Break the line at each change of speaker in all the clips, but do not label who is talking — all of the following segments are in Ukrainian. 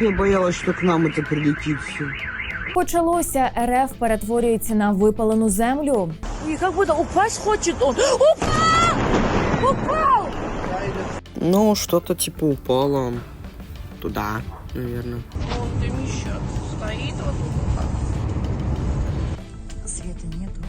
я боялась, что к нам это прилетит все.
Почалося РФ перетворюється на випалену землю.
И как будто упасть хочет он. Упал! Упал!
Ну, что-то типа упало туда, наверное.
Вот дымище стоит вот Света нету.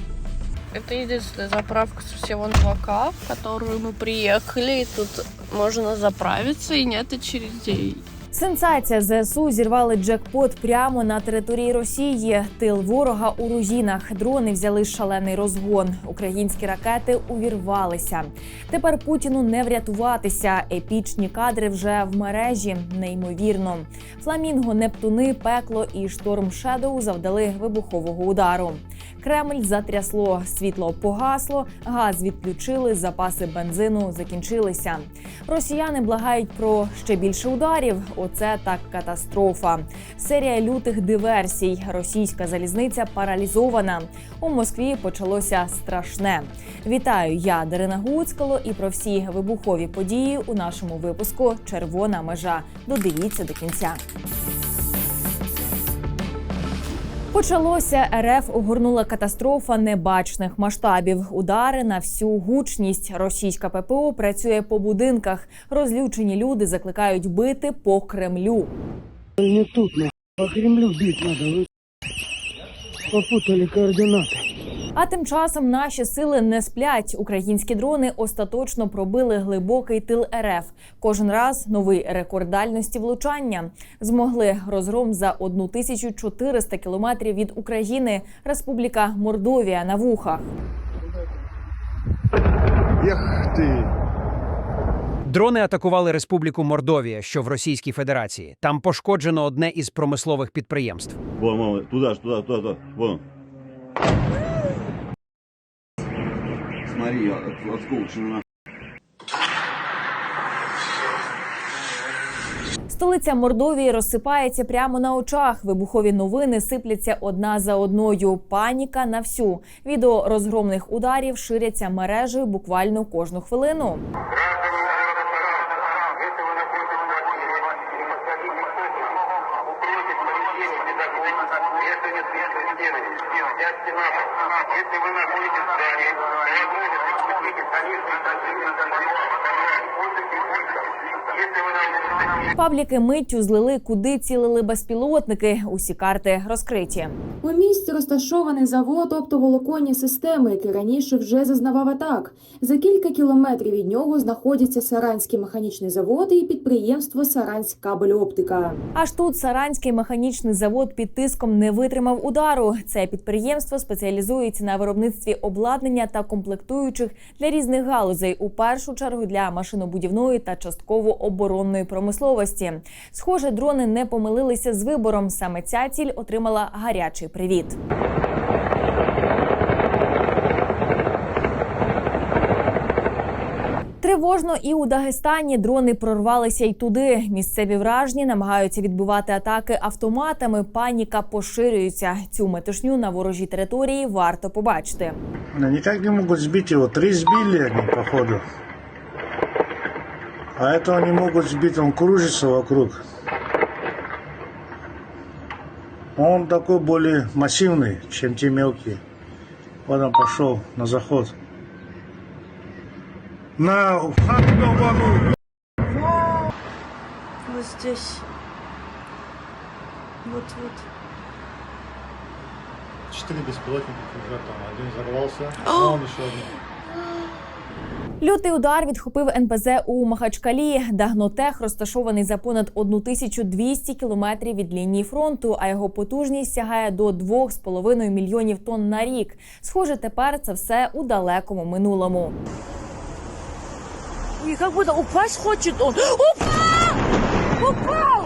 Это единственная заправка со всего Новака, в которую мы приехали. И тут можно заправиться и нет очередей.
Сенсація ЗСУ зірвали джекпот прямо на території Росії. Тил ворога у руїнах. Дрони взяли шалений розгон. Українські ракети увірвалися. Тепер Путіну не врятуватися. Епічні кадри вже в мережі. Неймовірно. Фламінго, Нептуни, пекло і шторм Шедоу завдали вибухового удару. Кремль затрясло, світло погасло, газ відключили, запаси бензину закінчилися. Росіяни благають про ще більше ударів. Оце так катастрофа. Серія лютих диверсій. Російська залізниця паралізована. У Москві почалося страшне. Вітаю, я Дарина Гуцкало і про всі вибухові події у нашому випуску Червона межа. Додивіться до кінця. Почалося РФ огорнула катастрофа небачних масштабів. Удари на всю гучність. Російська ППО працює по будинках. Розлючені люди закликають бити по Кремлю.
Не тут, на. По Кремлю бити треба. Попутали координаты.
А тим часом наші сили не сплять. Українські дрони остаточно пробили глибокий тил РФ. Кожен раз новий рекорд дальності влучання. Змогли розгром за 1400 кілометрів від України. Республіка Мордовія на вухах.
Ех!
Дрони атакували Республіку Мордовія, що в Російській Федерації. Там пошкоджено одне із промислових підприємств.
Вон, вон, туда, ж, туда, туда, туда. Вон. Смотри, от- осколочно.
Столиця Мордовії розсипається прямо на очах. Вибухові новини сипляться одна за одною. Паніка на всю. Відео розгромних ударів ширяться мережею буквально кожну хвилину.
Улице,
миттю злили, куди цілили безпілотники. Усі карти розкриті.
У місті розташований завод оптоволоконні системи, який раніше вже зазнавав атак. За кілька кілометрів від нього знаходяться Саранський механічний завод і підприємство Саранськ кабель-оптика.
Аж тут Саранський механічний завод під тиском не витримав удару. Це підприємство спеціалізується на виробництві обладнання та комплектуючих для різних галузей, у першу чергу для машинобудівної та частково оборонної промисловості. Схоже, дрони не помилилися з вибором. Саме ця ціль отримала гарячий привіт. Тривожно і у Дагестані дрони прорвалися й туди. Місцеві вражні намагаються відбивати атаки автоматами. Паніка поширюється. Цю метушню на ворожій території варто побачити.
Да никак не могут сбить его. Три сбили походу. А этого не могут сбить, он кружится вокруг. Он такой более массивный, чем те мелкие. Вот он пошел на заход. На вагон.
Вот здесь. Вот-вот.
Четыре беспилотника уже там. Один взорвался,
а
он еще один.
Лютий удар відхопив НПЗ у Махачкалі. Дагнотех розташований за понад 1200 кілометрів від лінії фронту, а його потужність сягає до 2,5 мільйонів тонн на рік. Схоже, тепер це все у далекому минулому.
И как будто упасть хочет он. Упал!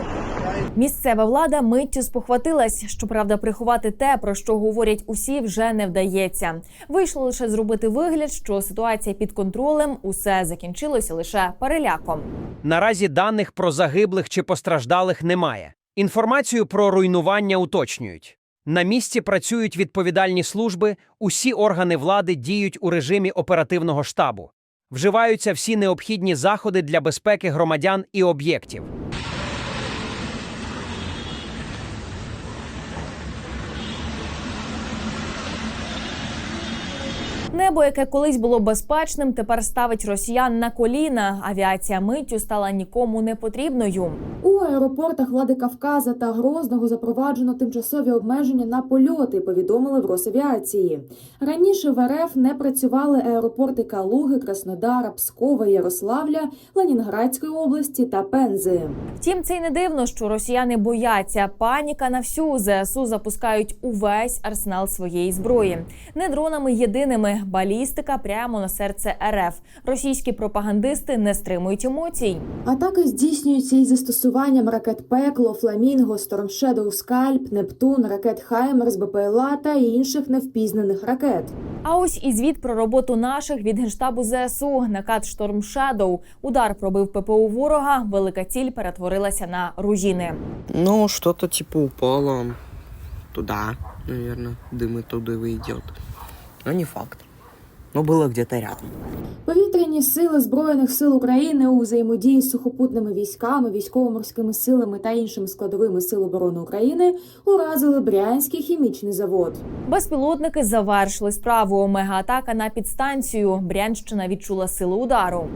Місцева влада миттю спохватилась. Щоправда, приховати те, про що говорять усі, вже не вдається. Вийшло лише зробити вигляд, що ситуація під контролем, усе закінчилося лише переляком.
Наразі даних про загиблих чи постраждалих немає. Інформацію про руйнування уточнюють. На місці працюють відповідальні служби, усі органи влади діють у режимі оперативного штабу. Вживаються всі необхідні заходи для безпеки громадян і об'єктів.
Небо, яке колись було безпечним, тепер ставить росіян на коліна. Авіація миттю стала нікому не потрібною.
У аеропортах Владикавказа та Грозного запроваджено тимчасові обмеження на польоти. Повідомили в Росавіації. Раніше в РФ не працювали аеропорти Калуги, Краснодара, Пскова, Ярославля, Ленінградської області та Пензи.
Втім, це й не дивно, що росіяни бояться. Паніка на всю ЗСУ запускають увесь арсенал своєї зброї. Не дронами єдиними балістика прямо на серце РФ. Російські пропагандисти не стримують емоцій.
Атаки здійснюються із застосуванням ракет Пекло, Фламінго, Shadow, Скальп, Нептун, ракет Хаймерс, БПЛА та інших невпізнаних ракет.
А ось і звіт про роботу наших від генштабу ЗСУ. Накат Шторм Шедоу. Удар пробив ППУ ворога. Велика ціль перетворилася на руїни.
Ну, что-то типа упало туда, наверное. Дым оттуда идет. Но не факт. Но было где-то рядом.
Повітряні сили збройних сил України у взаємодії з сухопутними військами, військово-морськими силами та іншими складовими сил оборони України уразили Брянський хімічний завод.
Безпілотники завершили справу. Мегаатака на підстанцію. Брянщина відчула силу удару.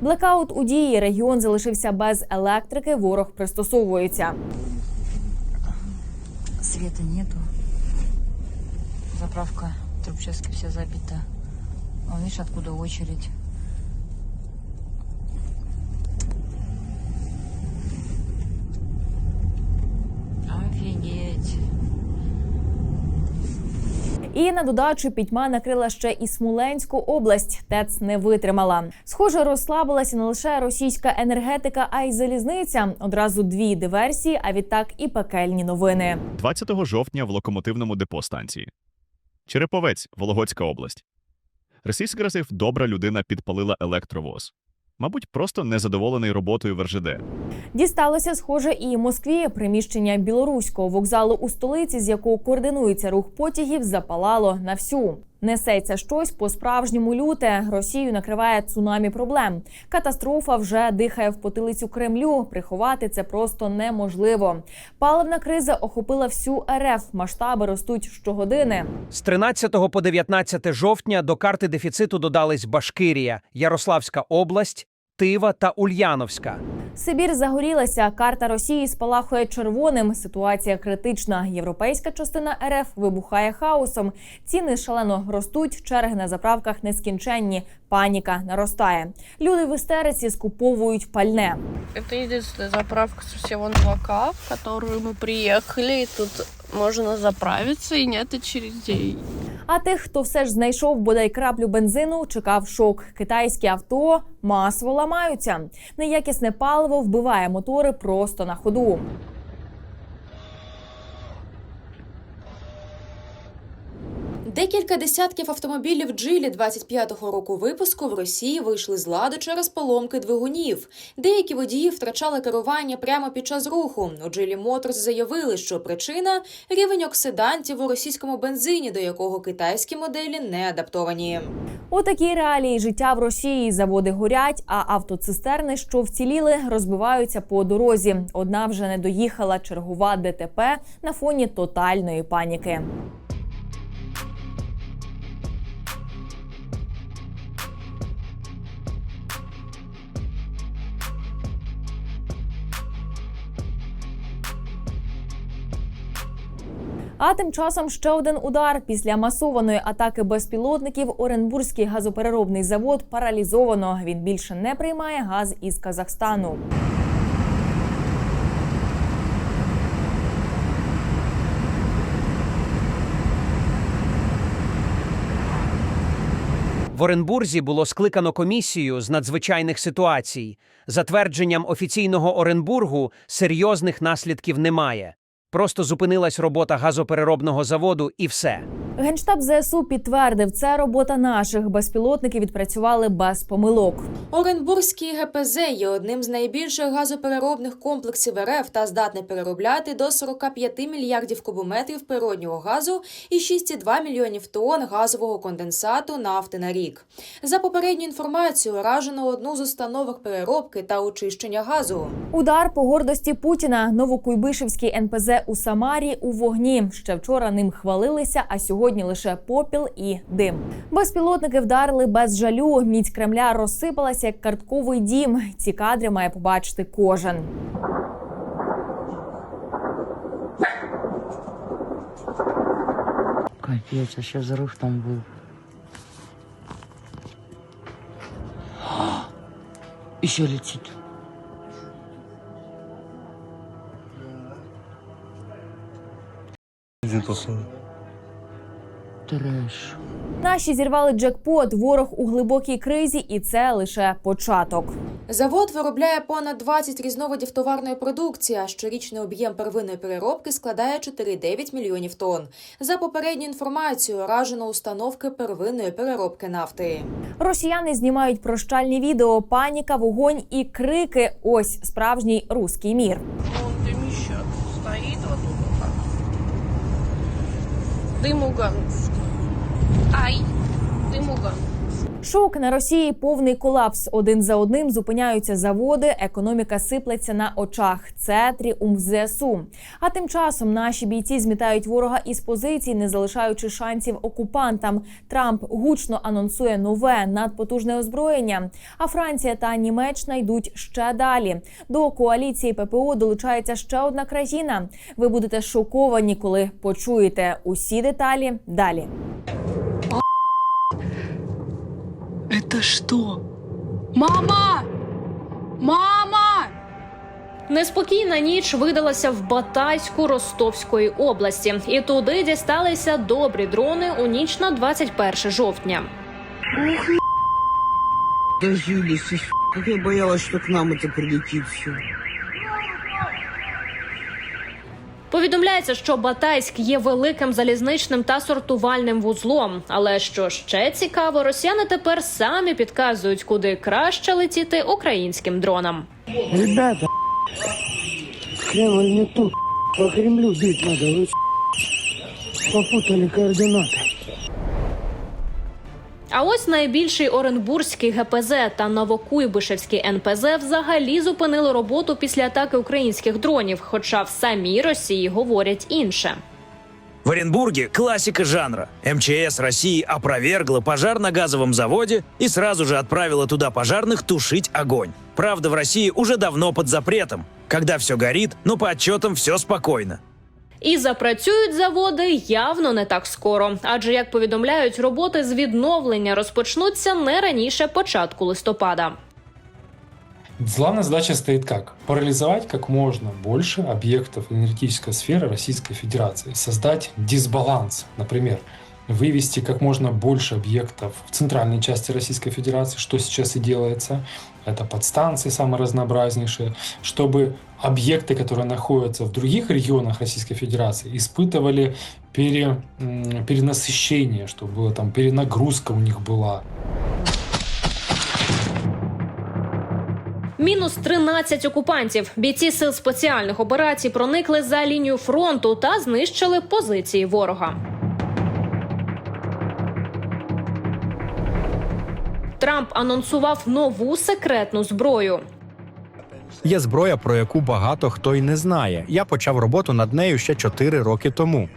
Блекаут у дії. Регіон залишився без електрики. Ворог пристосовується.
Света нету. Заправка Трубчевской вся забита. Вон, видишь, откуда очередь.
І на додачу пітьма накрила ще і Смоленську область. ТЕЦ не витримала. Схоже, розслабилася не лише російська енергетика, а й залізниця. Одразу дві диверсії, а відтак і пекельні новини.
20 жовтня в локомотивному депо станції. Череповець, Вологодська область. Російський агресив добра людина підпалила електровоз. Мабуть, просто незадоволений роботою в РЖД.
Дісталося схоже і Москві. Приміщення білоруського вокзалу у столиці, з якого координується рух потягів, запалало на всю. Несеться щось по справжньому люте. Росію накриває цунамі проблем. Катастрофа вже дихає в потилицю Кремлю. Приховати це просто неможливо. Паливна криза охопила всю РФ. Масштаби ростуть щогодини.
З 13 по 19 жовтня до карти дефіциту додались Башкирія, Ярославська область, Тива та Ульяновська.
Сибір загорілася. Карта Росії спалахує червоним. Ситуація критична. Європейська частина РФ вибухає хаосом. Ціни шалено ростуть. Черги на заправках нескінченні. Паніка наростає. Люди в істериці скуповують пальне.
Это единственная заправка всего 2К, в которую мы приехали. И тут можно заправиться, и нет очередей.
А тих, хто все ж знайшов бодай краплю бензину, чекав шок. Китайські авто масово ламаються. Неякісне паливо вбиває мотори просто на ходу.
Декілька десятків автомобілів Джилі 25-го року випуску в Росії вийшли з ладу через поломки двигунів. Деякі водії втрачали керування прямо під час руху. У Джилі Моторс заявили, що причина рівень оксидантів у російському бензині, до якого китайські моделі не адаптовані.
Отакі реалії життя в Росії. Заводи горять, а автоцистерни, що вціліли, розбиваються по дорозі. Одна вже не доїхала чергова ДТП на фоні тотальної паніки. А тим часом ще один удар після масованої атаки безпілотників. Оренбурзький газопереробний завод паралізовано. Він більше не приймає газ із Казахстану.
В Оренбурзі було скликано комісію з надзвичайних ситуацій. За твердженням офіційного Оренбургу, серйозних наслідків немає. Просто зупинилась робота газопереробного заводу і все.
Генштаб ЗСУ підтвердив, це робота наших безпілотники відпрацювали без помилок.
Оренбурзький ГПЗ є одним з найбільших газопереробних комплексів РФ та здатний переробляти до 45 мільярдів кубометрів природнього газу і 6,2 мільйонів тонн газового конденсату нафти на рік. За попередню інформацію, уражено одну з установок переробки та очищення газу.
Удар по гордості Путіна. Новокуйбишевський НПЗ у Самарі у вогні. Ще вчора ним хвалилися, а сьогодні лише попіл і дим. Безпілотники вдарили без жалю. Міць Кремля розсипалася як картковий дім. Ці кадри має побачити кожен.
Капец, а сейчас взрыв там был. Еще летит. Трэш.
Наші зірвали джекпот. Ворог у глибокій кризі, і це лише початок.
Завод виробляє понад 20 різновидів товарної продукції. а Щорічний об'єм первинної переробки складає 4,9 мільйонів тонн. За попередню інформацію, уражено установки первинної переробки нафти.
Росіяни знімають прощальні відео, паніка, вогонь і крики. Ось справжній руський мір.
Дымуган. Ай, дымуган.
Шок на Росії повний колапс. Один за одним зупиняються заводи, економіка сиплеться на очах. Це тріумф ЗСУ. А тим часом наші бійці змітають ворога із позицій, не залишаючи шансів окупантам. Трамп гучно анонсує нове надпотужне озброєння. А Франція та Німеччина йдуть ще далі. До коаліції ППО долучається ще одна країна. Ви будете шоковані, коли почуєте усі деталі далі.
Это что? Мама! Мама!
Неспокійна ніч видалася в Батайську Ростовської області, і туди дісталися добрі дрони у ніч на 21 жовтня.
Дожились, как я боялась, что к нам это прилетит все.
Повідомляється, що Батайськ є великим залізничним та сортувальним вузлом. Але що ще цікаво, росіяни тепер самі підказують, куди краще летіти українським дронам.
Ребята, Кремль не тут. По Кремлю бить. Вы попутали координаты.
А ось найбільший Оренбурзький ГПЗ та Новокуйбишевський НПЗ взагалі зупинили роботу після атаки українських дронів. Хоча в самій Росії говорять інше.
В Оренбурге классика жанра. МЧС России опровергла пожар на газовом заводе и сразу же отправила туда пожарных тушить огонь. Правда, в России уже давно под запретом. Когда все горит, но по отчетам все спокойно.
І запрацюють заводи явно не так скоро, адже як повідомляють, роботи з відновлення розпочнуться не раніше початку листопада.
Главная задача стоит как? Парализовать как можно больше объектов энергетической сферы Российской Федерации. Создать дисбаланс. Например, вывести как можно больше объектов в центральной части Российской Федерации, что сейчас и делается. Это подстанции самые разнообразнейшие, чтобы объекты, которые находятся в других регионах Российской Федерации, испытывали пере, м, перенасыщение, чтобы было там перенагрузка у них была.
Мінус 13 окупантів. Бійці сил спеціальних операцій проникли за лінію фронту та знищили позиції ворога. Трамп анонсував нову секретну зброю.
Є зброя, про яку багато хто й не знає. Я почав роботу над нею ще 4 роки тому.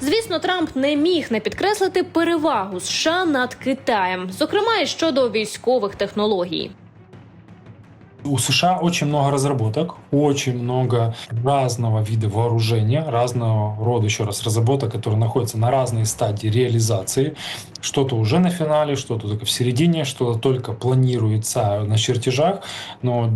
Звісно, Трамп не міг не підкреслити перевагу США над Китаєм, зокрема і щодо військових технологій.
У США очень много разработок, очень много разного вида вооружения, разного рода, еще раз, разработок, которые находятся на разной стадии реализации. Что-то уже на финале, что-то только в середине, что-то только планируется на чертежах. Но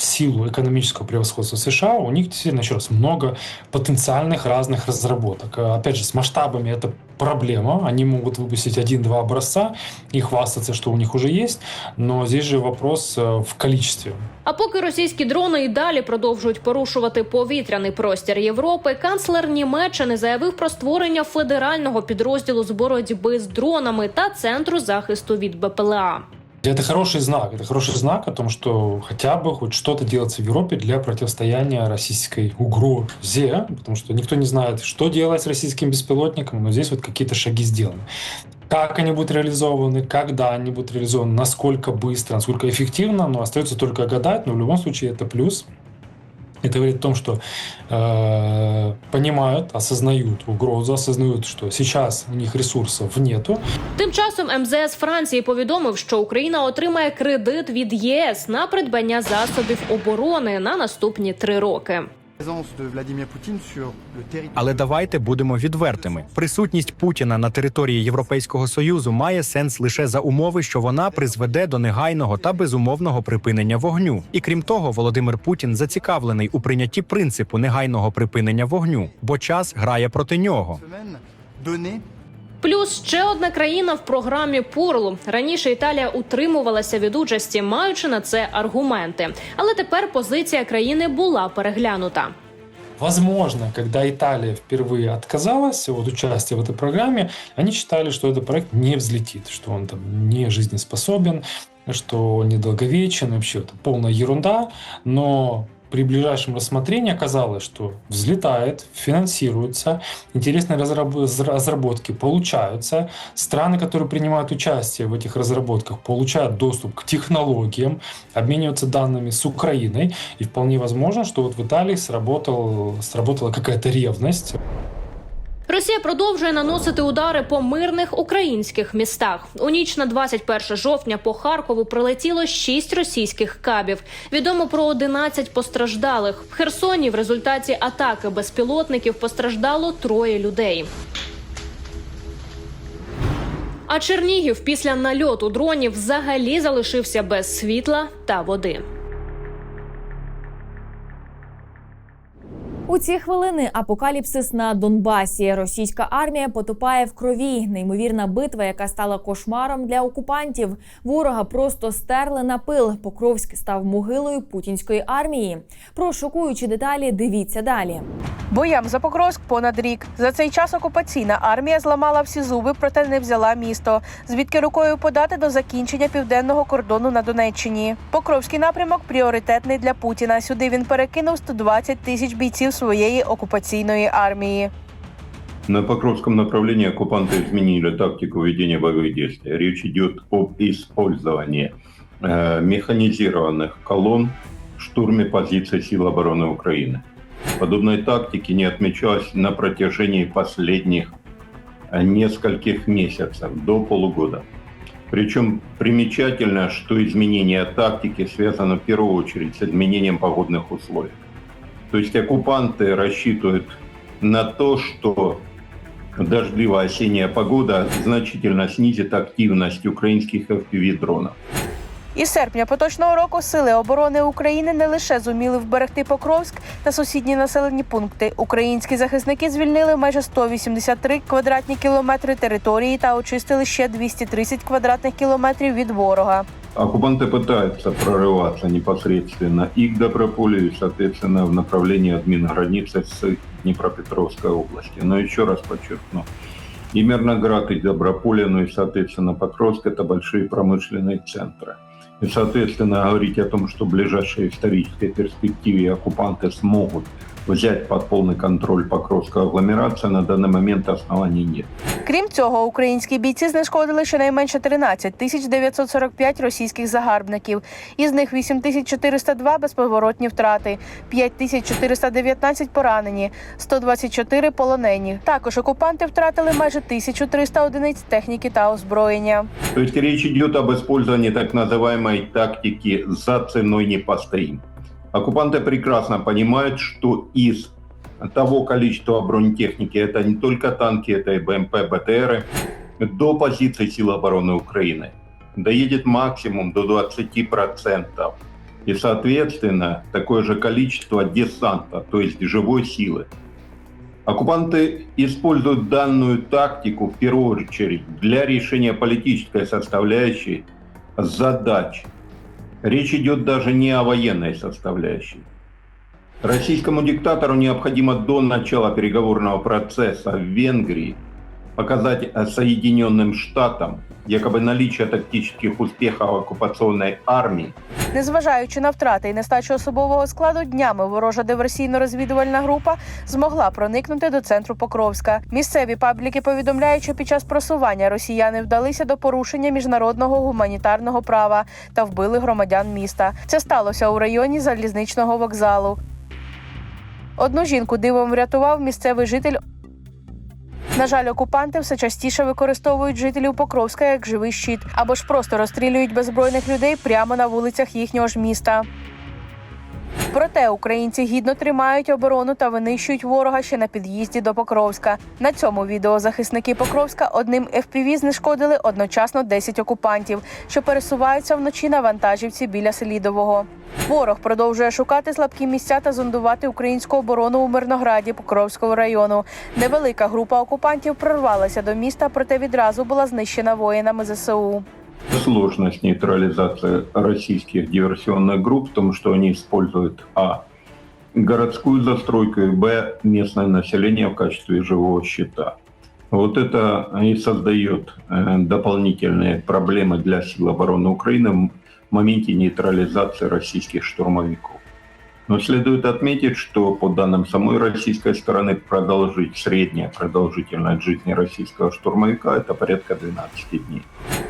силу экономического превосходства США, у них действительно, еще раз, много потенциальных разных разработок. А, Опять же, с масштабами это проблема. Они могут выпустить один-два образца и хвастаться, что у них уже есть, но здесь же вопрос э, в количестве.
А поки російські дрони і далі продовжують порушувати повітряний простір Європи, канцлер Німеччини заявив про створення федерального підрозділу з боротьби з дронами та центру захисту від БПЛА.
Это хороший знак. Это хороший знак о том, что хотя бы хоть что-то делается в Европе для противостояния российской угрозе, потому что никто не знает, что делать с российским беспилотником, но здесь вот какие-то шаги сделаны. Как они будут реализованы, когда они будут реализованы, насколько быстро, насколько эффективно, но остается только гадать, но в любом случае это плюс. Это говорит о том, что э, понимают, осознают угрозу, осознают, что сейчас у них ресурсов нету,
Тим часом МЗС Франції повідомив, що Україна отримає кредит від ЄС на придбання засобів оборони на наступні три роки.
Але давайте будемо відвертими. Присутність Путіна на території Європейського союзу має сенс лише за умови, що вона призведе до негайного та безумовного припинення вогню. І крім того, Володимир Путін зацікавлений у прийнятті принципу негайного припинення вогню, бо час грає проти нього.
Плюс ще одна країна в програмі Пурлу. Раніше Італія утримувалася від участі, маючи на це аргументи. Але тепер позиція країни була переглянута.
Возможно, когда Италия впервые отказалась от участия в этой программе, они считали, что этот проект не взлетит, что он там не жизнеспособен, что он недолговечен, вообще это полная ерунда. Но при ближайшем рассмотрении оказалось, что взлетает, финансируется, интересные разраб- разработки получаются. Страны, которые принимают участие в этих разработках, получают доступ к технологиям, обмениваются данными с Украиной. И вполне возможно, что вот в Италии сработал, сработала какая-то ревность.
Росія продовжує наносити удари по мирних українських містах. У ніч на 21 жовтня по Харкову прилетіло 6 російських кабів. Відомо про 11 постраждалих. В Херсоні в результаті атаки безпілотників постраждало троє людей. А Чернігів після нальоту дронів взагалі залишився без світла та води.
У ці хвилини апокаліпсис на Донбасі. Російська армія потопає в крові. Неймовірна битва, яка стала кошмаром для окупантів. Ворога просто стерли на пил. Покровськ став могилою путінської армії. Про шокуючі деталі дивіться далі.
Боям за Покровськ понад рік. За цей час окупаційна армія зламала всі зуби, проте не взяла місто. Звідки рукою подати до закінчення південного кордону на Донеччині. Покровський напрямок пріоритетний для Путіна. Сюди він перекинув 120 тисяч бійців своєї окупаційної армії.
На Покровском направлении оккупанты изменили тактику ведения боевых действий. Речь идет об использовании э, механизированных колонн в штурме позиций сил обороны Украины. Подобной тактики не отмечалось на протяжении последних э, нескольких месяцев, до полугода. Причем примечательно, что изменение тактики связано в первую очередь с изменением погодных условий. То есть оккупанты рассчитывают на то, что дождливая осенняя погода значительно снизит активность украинских FPV-дронов.
Із серпня поточного року сили оборони України не лише зуміли вберегти Покровськ та сусідні населені пункти. Українські захисники звільнили майже 183 квадратні кілометри території та очистили ще 230 квадратних кілометрів від ворога.
Оккупанты пытаются прорываться непосредственно и к Доброполю, и, соответственно, в направлении админ-границы с Днепропетровской области. Но еще раз подчеркну, И Мирноград, и Доброполе, ну и, соответственно, Покровск – это большие промышленные центры. И, соответственно, говорить о том, что в ближайшей исторической перспективе оккупанты смогут взять под полный контроль Покровскую агломерацию, на данный момент оснований нет.
Крім цього, українські бійці знешкодили щонайменше 13 тисяч 945 російських загарбників. Із них 8 тисяч 402 безповоротні втрати, 5 тисяч 419 поранені, 124 полонені. Також окупанти втратили майже 1300 одиниць техніки та озброєння.
То есть речь идет об использовании так называемой тактики «за ценой не постоим». Оккупанты прекрасно понимают, что из того количества бронетехники, это не только танки, это и БМП, БТРы, до позиций сил обороны Украины доедет максимум до 20% и, соответственно, такое же количество десанта, то есть живой силы. Оккупанты используют данную тактику в первую очередь для решения политической составляющей задач. Речь идет даже не о военной составляющей. Российскому диктатору необходимо до начала переговорного процесса в Венгрии показать Соединенным Штатам якобы наличие тактических успехов оккупационной армии
Незважаючи на втрати і нестачу особового складу, днями ворожа диверсійно-розвідувальна група змогла проникнути до центру Покровська. Місцеві пабліки повідомляють, що під час просування росіяни вдалися до порушення міжнародного гуманітарного права та вбили громадян міста. Це сталося у районі залізничного вокзалу. Одну жінку дивом врятував місцевий житель. На жаль, окупанти все частіше використовують жителів Покровська як живий щит або ж просто розстрілюють беззбройних людей прямо на вулицях їхнього ж міста. Проте українці гідно тримають оборону та винищують ворога ще на під'їзді до Покровська. На цьому відео захисники Покровська одним FPV знешкодили одночасно 10 окупантів, що пересуваються вночі на вантажівці біля Селідового. Ворог продовжує шукати слабкі місця та зондувати українську оборону у Мирнограді Покровського району. Невелика група окупантів прорвалася до міста, проте відразу була знищена воїнами ЗСУ.
Сложность нейтрализации российских диверсионных групп в том, что они используют а. городскую застройку и б. местное население в качестве живого щита. Вот это и создает э, дополнительные проблемы для сил обороны Украины в моменте нейтрализации российских штурмовиков. Но следует отметить, что по данным самой российской стороны продолжить средняя продолжительность жизни российского штурмовика это порядка 12 дней.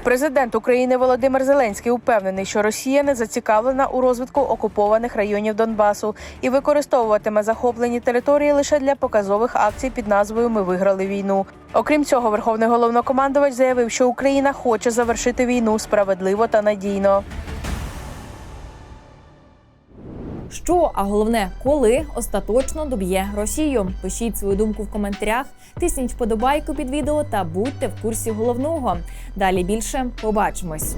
Президент України Володимир Зеленський упевнений, що Росія не зацікавлена у розвитку окупованих районів Донбасу і використовуватиме захоплені території лише для показових акцій під назвою Ми виграли війну. Окрім цього, верховний головнокомандувач заявив, що Україна хоче завершити війну справедливо та надійно.
Що, а головне, коли остаточно доб'є Росію? Пишіть свою думку в коментарях, тисніть вподобайку під відео та будьте в курсі головного. Далі більше побачимось.